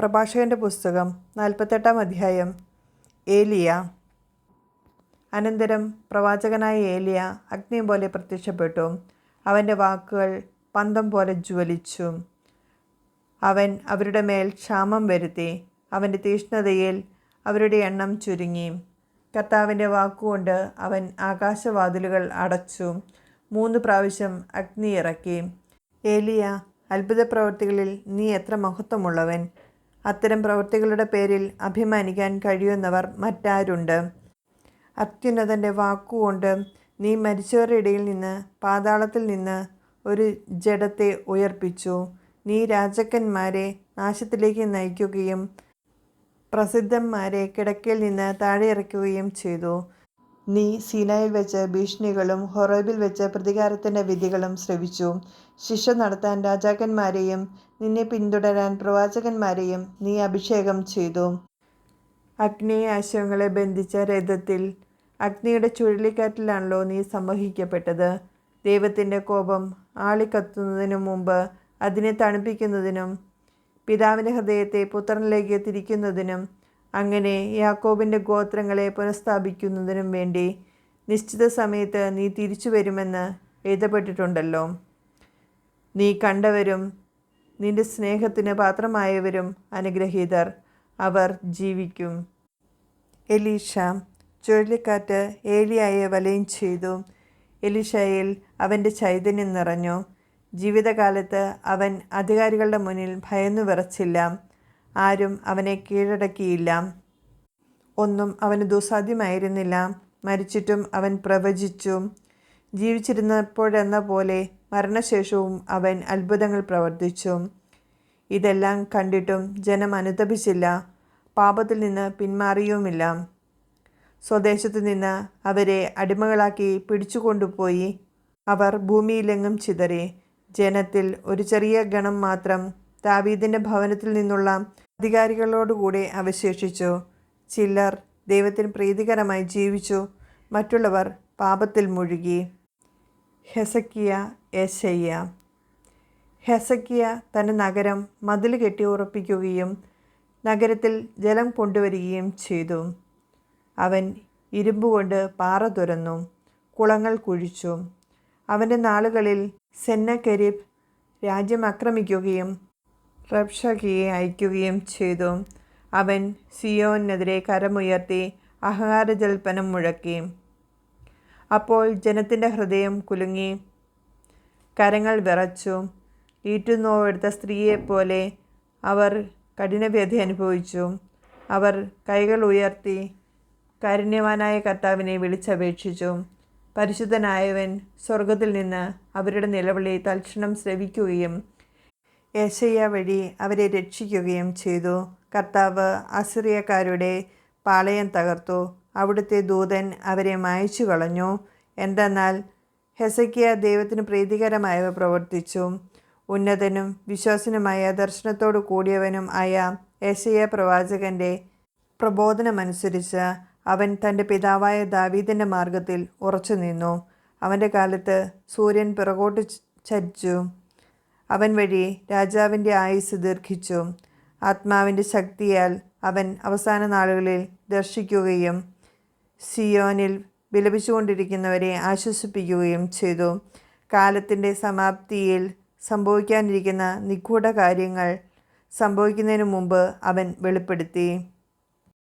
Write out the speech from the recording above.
പ്രഭാഷകന്റെ പുസ്തകം നാൽപ്പത്തെട്ടാം അധ്യായം. ഏലിയ. അനന്തരം പ്രവാചകനായ ഏലിയ അഗ്നിയും പോലെ പ്രത്യക്ഷപ്പെട്ടു. അവന്റെ വാക്കുകൾ പന്തം പോലെ ജ്വലിച്ചു. അവൻ അവരുടെ മേൽ ക്ഷാമം വരുത്തി. അവന്റെ തീഷ്ണതയിൽ അവരുടെ എണ്ണം ചുരുങ്ങി. കർത്താവിന്റെ വാക്കുകൊണ്ട് അവൻ ആകാശവാതിലുകൾ അടച്ചു. മൂന്ന് പ്രാവശ്യം അഗ്നി ഇറക്കി. ഏലിയ അത്ഭുത പ്രവൃത്തികളിൽ നീ എത്ര മഹത്വമുള്ളവൻ. അത്തരം പ്രവൃത്തികളുടെ പേരിൽ അഭിമാനിക്കാൻ കഴിയുന്നവർ മറ്റാരുണ്ട്? അത്യുന്നതന്റെ വാക്കുകൊണ്ട് നീ മരിച്ചവരുടെ ഇടയിൽ നിന്ന് പാതാളത്തിൽ നിന്ന് ഒരു ജഡത്തെ ഉയർപ്പിച്ചു. നീ രാജക്കന്മാരെ നാശത്തിലേക്ക് നയിക്കുകയും പ്രസിദ്ധന്മാരെ കിടക്കയിൽ നിന്ന് താഴെയിറക്കുകയും ചെയ്തു. നീ സീനായിൽ വെച്ച് ഭീഷണികളും ഹൊറോബിൽ വെച്ച് പ്രതികാരത്തിന്റെ വിധികളും ശ്രവിച്ചു. ശിക്ഷ നടത്താൻ രാജാക്കന്മാരെയും നിന്നെ പിന്തുടരാൻ പ്രവാചകന്മാരെയും നീ അഭിഷേകം ചെയ്തു. അഗ്നിയെ അശ്വങ്ങളെ ബന്ധിച്ച രഥത്തിൽ അഗ്നിയുടെ ചുഴലിക്കാറ്റിലാണല്ലോ നീ സംവഹിക്കപ്പെട്ടത്. ദൈവത്തിന്റെ കോപം ആളിക്കത്തുന്നതിനു മുമ്പ് അതിനെ തണുപ്പിക്കുന്നതിനും പിതാവിന്റെ ഹൃദയത്തെ പുത്രനിലേക്ക് തിരിക്കുന്നതിനും അങ്ങനെ യാക്കോബിന്റെ ഗോത്രങ്ങളെ പുനഃസ്ഥാപിക്കുന്നതിനും വേണ്ടി നിശ്ചിത സമയത്ത് നീ തിരിച്ചു വരുമെന്ന് എഴുതപ്പെട്ടിട്ടുണ്ടല്ലോ. നീ കണ്ടവരും നിന്റെ സ്നേഹത്തിന് പാത്രമായവരും അനുഗ്രഹീതർ. അവർ ജീവിക്കും. എലീഷ ചുഴലിക്കാറ്റ് ഏലിയായെ വലയം ചെയ്തു. എലീഷയിൽ അവന്റെ ചൈതന്യം നിറഞ്ഞു. ജീവിതകാലത്ത് അവൻ അധികാരികളുടെ മുന്നിൽ ഭയന്നു വിറച്ചില്ല. ആരും അവനെ കീഴടക്കിയില്ല. ഒന്നും അവന് ദുസ്സാധ്യമായിരുന്നില്ല. മരിച്ചിട്ടും അവൻ പ്രവചിച്ചു. ജീവിച്ചിരുന്നപ്പോഴെന്ന പോലെ മരണശേഷവും അവൻ അത്ഭുതങ്ങൾ പ്രവർത്തിച്ചു. ഇതെല്ലാം കണ്ടിട്ടും ജനം അനുതപിച്ചില്ല. പാപത്തിൽ നിന്ന് പിന്മാറിയുമില്ല. സ്വദേശത്തു നിന്ന് അവരെ അടിമകളാക്കി പിടിച്ചുകൊണ്ടുപോയി. അവർ ഭൂമിയിലെങ്ങും ചിതറി. ജനത്തിൽ ഒരു ചെറിയ ഗണം മാത്രം ദാവീദിന്റെ ഭവനത്തിൽ നിന്നുള്ള അധികാരികളോടുകൂടെ അവശേഷിച്ചു. ചിലർ ദൈവത്തിന് പ്രീതികരമായി ജീവിച്ചു മറ്റുള്ളവർ പാപത്തിൽ മുഴുകി. ഹെസക്കിയ യശയ്യ. ഹെസക്കിയ തന്റെ നഗരം മതിൽ കെട്ടി ഉറപ്പിക്കുകയും നഗരത്തിൽ ജലം കൊണ്ടുവരികയും ചെയ്തു. അവൻ ഇരുമ്പുകൊണ്ട് പാറ തുരന്നു കുളങ്ങൾ കുഴിച്ചു. അവന്റെ നാളുകളിൽ സെന്നകരീബ് രാജ്യം ആക്രമിക്കുകയും റബ്ഷകിയെ അയക്കുകയും ചെയ്തു. അവൻ സിയോനെതിരെ കരമുയർത്തി അഹങ്കാരജൽപ്പനം മുഴക്കി. അപ്പോൾ ജനത്തിന്റെ ഹൃദയം കുലുങ്ങി. കരങ്ങൾ വിറച്ചു. ഈറ്റുനോവെടുത്ത സ്ത്രീയെപ്പോലെ അവർ കഠിനവ്യധി അനുഭവിച്ചു. അവർ കൈകൾ ഉയർത്തി കാരുണ്യവാനായ കർത്താവിനെ വിളിച്ചപേക്ഷിച്ചു. പരിശുദ്ധനായവൻ സ്വർഗത്തിൽ നിന്ന് അവരുടെ നിലവിളി തൽക്ഷണം ശ്രവിക്കുകയും യേശയ്യ വഴി അവരെ രക്ഷിക്കുകയും ചെയ്തു. കർത്താവ് അസിറിയക്കാരുടെ പാളയം തകർത്തു. അവിടുത്തെ ദൂതൻ അവരെ മായച്ചു കളഞ്ഞു എന്തെന്നാൽ ഹെസക്കിയ ദൈവത്തിന് പ്രീതികരമായവ പ്രവർത്തിച്ചു. ഉന്നതനും വിശ്വാസനുമായ ദർശനത്തോടു കൂടിയവനും ആയ യേശയ്യ പ്രവാചകന്റെ പ്രബോധനമനുസരിച്ച് അവൻ തന്റെ പിതാവായ ദാവീദിന്റെ മാർഗത്തിൽ ഉറച്ചു നിന്നു അവന്റെ കാലത്ത് സൂര്യൻ പിറകോട്ട് ചരിച്ചു. അവൻ വഴി രാജാവിന്റെ ആയുസ് ദീർഘിച്ചു. ആത്മാവിന്റെ ശക്തിയാൽ അവൻ അവസാന നാളുകളിൽ ദർശിക്കുകയും സിയോനിൽ വിലപിച്ചുകൊണ്ടിരിക്കുന്നവരെ ആശ്വസിപ്പിക്കുകയും ചെയ്തു. കാലത്തിന്റെ സമാപ്തിയിൽ സംഭവിക്കാനിരിക്കുന്ന നിഗൂഢ കാര്യങ്ങൾ സംഭവിക്കുന്നതിന് മുമ്പ് അവൻ വെളിപ്പെടുത്തി.